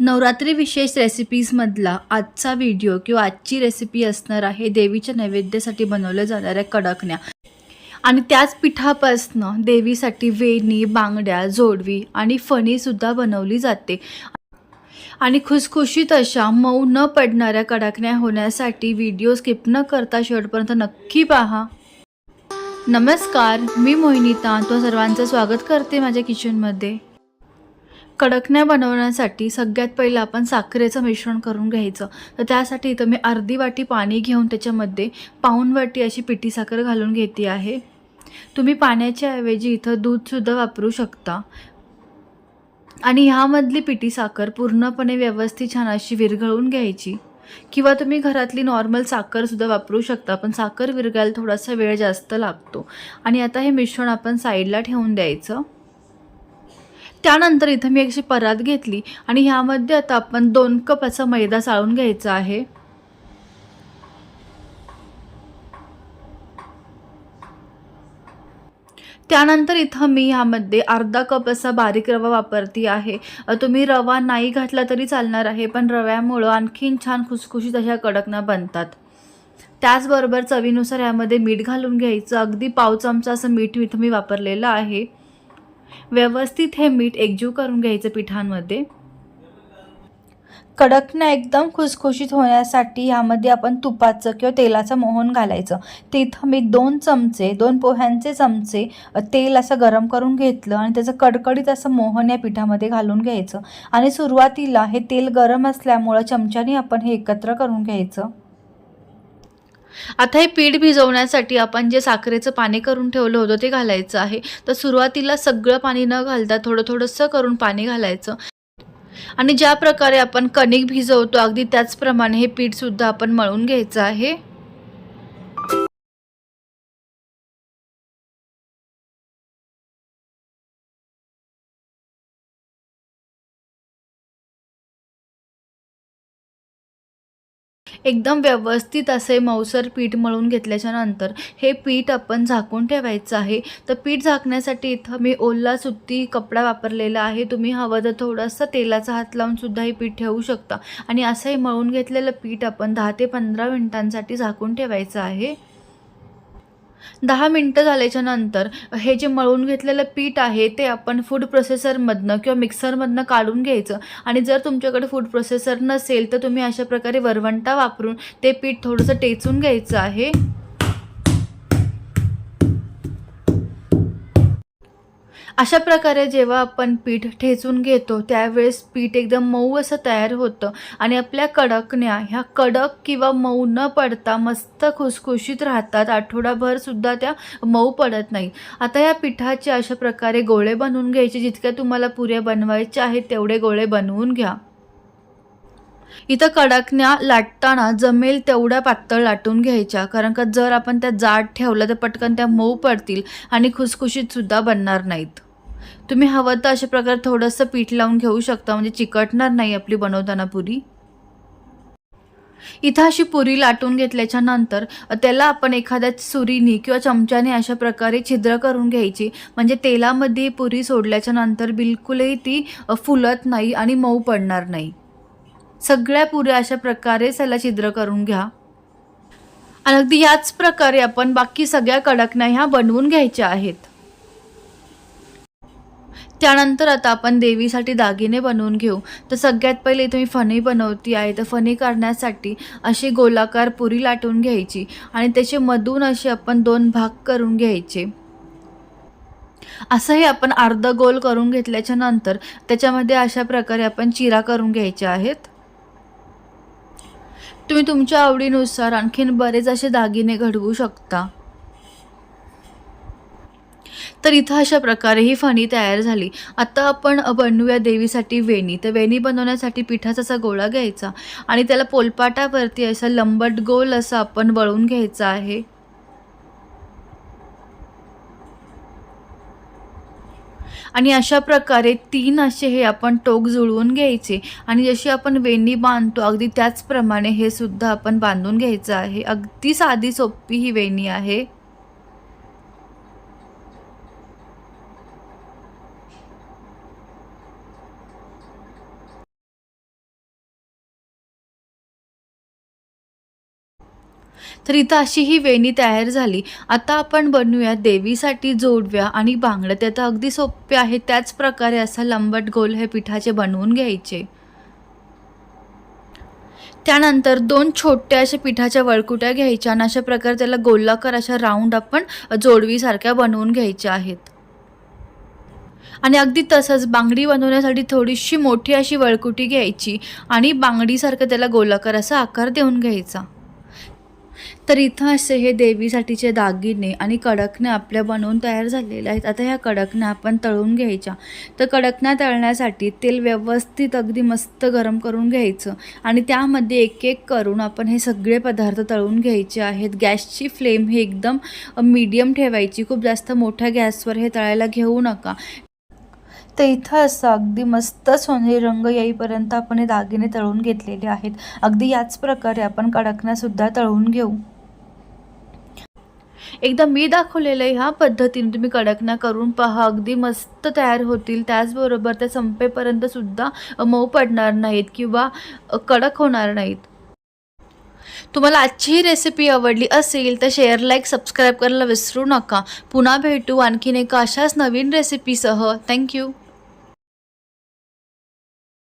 नवरात्री विशेष रेसिपीजमधला आजचा व्हिडिओ किंवा आजची रेसिपी असणार आहे देवीच्या नैवेद्यासाठी बनवल्या जाणाऱ्या कडकण्या. आणि त्याच पिठापासनं देवीसाठी वेणी बांगड्या जोडवी आणि फणीसुद्धा बनवली जाते. आणि खुसखुशीत अशा मऊ न पडणाऱ्या कडकण्या होण्यासाठी व्हिडिओ स्किप न करता शेवटपर्यंत नक्की पहा. नमस्कार मी मोहिनीता. तो सर्वांचं स्वागत करते माझ्या किचनमध्ये कडकण्या बनवण्यासाठी सगळ्यात पहिलं आपण साखरेचं मिश्रण करून घ्यायचं. तर त्यासाठी इथं मी अर्धी वाटी पाणी घेऊन त्याच्यामध्ये पाऊण वाटी अशी पिठी साखर घालून घेते आहे. तुम्ही पाण्याच्या ऐवजी इथं दूधसुद्धा वापरू शकता. आणि ह्यामधली पिठी साखर पूर्णपणे व्यवस्थित छान अशी विरघळून घ्यायची. किंवा तुम्ही घरातली नॉर्मल साखरसुद्धा वापरू शकता पण साखर विरघायला थोडासा वेळ जास्त लागतो. आणि आता हे मिश्रण आपण साईडला ठेवून द्यायचं. त्यानंतर इथं मी अशी परात घेतली आणि ह्यामध्ये आता आपण दोन कप असा मैदा चाळून घ्यायचा आहे. त्यानंतर इथं मी ह्यामध्ये अर्धा कप असा बारीक रवा वापरती आहे. तुम्ही रवा नाही घातला तरी चालणार आहे पण रव्यामुळं आणखीन छान खुसखुशीत अशा कडकना बनतात. त्याचबरोबर चवीनुसार यामध्ये मीठ घालून घ्यायचं. अगदी पाव चमचा असं मीठ इथं मी वापरलेलं आहे. व्यवस्थित हे मीठ एकजीव करून घ्यायचं पिठांमध्ये. कडकनं एकदम खुसखुशीत होण्यासाठी यामध्ये आपण तुपाचं किंवा तेलाचं मोहन घालायचं. ते इथं मी दोन चमचे दोन पोह्यांचे चमचे तेल असं गरम करून घेतलं आणि त्याचं कडकडीत असं मोहन या पिठामध्ये घालून घ्यायचं. आणि सुरुवातीला हे तेल गरम असल्यामुळं चमच्याने आपण हे एकत्र करून घ्यायचं. आता हे पीठ भिजवण्यासाठी आपण जे साखरेचं पाणी करून ठेवलं होतं ते घालायचं आहे. तर सुरुवातीला सगळं पाणी न घालता थोडं थोडंसं करून पाणी घालायचं. आणि ज्या प्रकारे आपण कणिक भिजवतो अगदी त्याचप्रमाणे हे पीठसुद्धा आपण मळून घ्यायचं आहे. एकदम व्यवस्थित असे मऊसर पीठ मळून घेतल्याच्या नंतर हे पीठ आपण झाकून ठेवायचं आहे. तर पीठ झाकण्यासाठी इथं मी ओला सुती कपडा वापरलेला आहे. तुम्ही हवं तर थोडंसं तेलाचा हात लावून सुद्धा हे पीठ ठेवू शकता. आणि असंही मळून घेतलेलं पीठ आपण दहा ते पंधरा मिनिटांसाठी झाकून ठेवायचं आहे. दहा मिनटं झाल्याच्यानंतर हे जे मळून घेतलेलं पीठ आहे ते आपण फूड प्रोसेसरमधनं किंवा मिक्सरमधनं काढून घ्यायचं. आणि जर तुमच्याकडे फूड प्रोसेसर नसेल तर तुम्ही अशा प्रकारे वरवंटा वापरून ते पीठ थोडंसं टेचून घ्यायचं आहे. अशा प्रकारे जेव्हा आपण पीठ ठेचून घेतो त्यावेळेस पीठ एकदम मऊ असं तयार होतं आणि आपल्या कडकण्या ह्या कडक किंवा मऊ न पडता मस्त खुसखुशीत राहतात. आठवडाभरसुद्धा त्या मऊ पडत नाही. आता या पिठाचे अशा प्रकारे गोळे बनवून घ्यायचे. जितक्या तुम्हाला पुऱ्या बनवायच्या आहेत तेवढे गोळे बनवून घ्या. इथं कडकण्या लाटताना जमेल तेवढ्या पातळ लाटून घ्यायच्या. कारण का जर आपण त्या जाड ठेवलं तर पटकन त्या मऊ पडतील आणि खुसखुशीतसुद्धा बनणार नाहीत. तुम्ही हवं तर अशा प्रकारे थोडंसं पीठ लावून घेऊ शकता म्हणजे चिकटणार नाही आपली बनवताना पुरी. इथं अशी पुरी लाटून घेतल्याच्या नंतर त्याला आपण एखाद्या सुरीनी किंवा चमच्याने अशा प्रकारे छिद्र करून घ्यायची. म्हणजे तेलामध्ये पुरी सोडल्याच्या नंतर बिलकुलही ती फुलत नाही आणि मऊ पडणार नाही. सगळ्या पुऱ्या अशा प्रकारे त्याला छिद्र करून घ्या. आणि अगदी याच प्रकारे आपण बाकी सगळ्या कडकण्या ह्या बनवून घ्यायच्या आहेत. त्यानंतर आता आपण देवीसाठी दागिने बनवून घेऊ. तर सगळ्यात पहिले इथे मी फणी बनवती आहे. तर फणी करण्यासाठी अशी गोलाकार पुरी लाटून घ्यायची. आणि त्याचे मधून असे आपण दोन भाग करून घ्यायचे. असंही आपण अर्ध गोल करून घेतल्याच्या नंतर त्याच्यामध्ये अशा प्रकारे आपण चिरा करून घ्यायच्या आहेत. तुम्ही तुमच्या आवडीनुसार आणखीन बरेच असे दागिने घडवू शकता. तर इथं अशा प्रकारे ही फणी तयार झाली. आता आपण बनवूया देवीसाठी वेणी. तर वेणी बनवण्यासाठी पिठाचा असा गोळा घ्यायचा आणि त्याला पोलपाटावरती असा लंबट गोल असा आपण वळून घ्यायचा आहे. आणि अशा प्रकारे तीन असे हे आपण टोक जुळवून घ्यायचे. आणि जशी आपण वेणी बांधतो अगदी त्याचप्रमाणे हे सुद्धा आपण बांधून घ्यायचं आहे. अगदी साधी सोपी ही वेणी आहे. तर इथं अशी ही वेणी तयार झाली. आता आपण बनवूया देवीसाठी जोडव्या आणि बांगड्या. त्या तर अगदी सोपे आहे त्याच प्रकारे असं लंबट गोल हे पिठाचे बनवून घ्यायचे. त्यानंतर दोन छोट्या अशा पिठाच्या वळकुट्या घ्यायच्या आणि अशा प्रकारे त्याला गोलाकार अशा राऊंड आपण जोडवीसारख्या बनवून घ्यायच्या आहेत. आणि अगदी तसंच बांगडी बनवण्यासाठी थोडीशी मोठी अशी वळकुटी घ्यायची आणि बांगडीसारखं त्याला गोलाकार असा आकार देऊन घ्यायचा. तर इथं असे हे देवीसाठीचे दागिने आणि कडकण्या आपल्या बनवून तयार झालेल्या आहेत. आता ह्या कडकण्या आपण तळून घ्यायच्या. तर कडकण्या तळण्यासाठी तेल व्यवस्थित अगदी मस्त गरम करून घ्यायचं आणि त्यामध्ये एक एक करून आपण हे सगळे पदार्थ तळून घ्यायचे आहेत. गॅसची फ्लेम ही एकदम मीडियम ठेवायची. खूप जास्त मोठ्या गॅसवर हे तळायला घेऊ नका. तर इथं असं अगदी मस्त सोनेरी रंग येईपर्यंत आपण हे दागिने तळून घेतलेले आहेत. अगदी याच प्रकारे आपण कडकण्यासुद्धा तळून घेऊ. एकदा मी दाखवलेलं ह्या पद्धतीने तुम्ही कडकण्या करून पहा. अगदी मस्त तयार होतील. त्याचबरोबर त्या संपेपर्यंत सुद्धा मऊ पडणार नाहीत किंवा कडक होणार नाहीत. तुम्हाला आजची ही रेसिपी आवडली असेल तर शेअर लाईक सबस्क्राईब करायला विसरू नका. पुन्हा भेटू आणखीन एका अशाच नवीन रेसिपीसह थँक्यू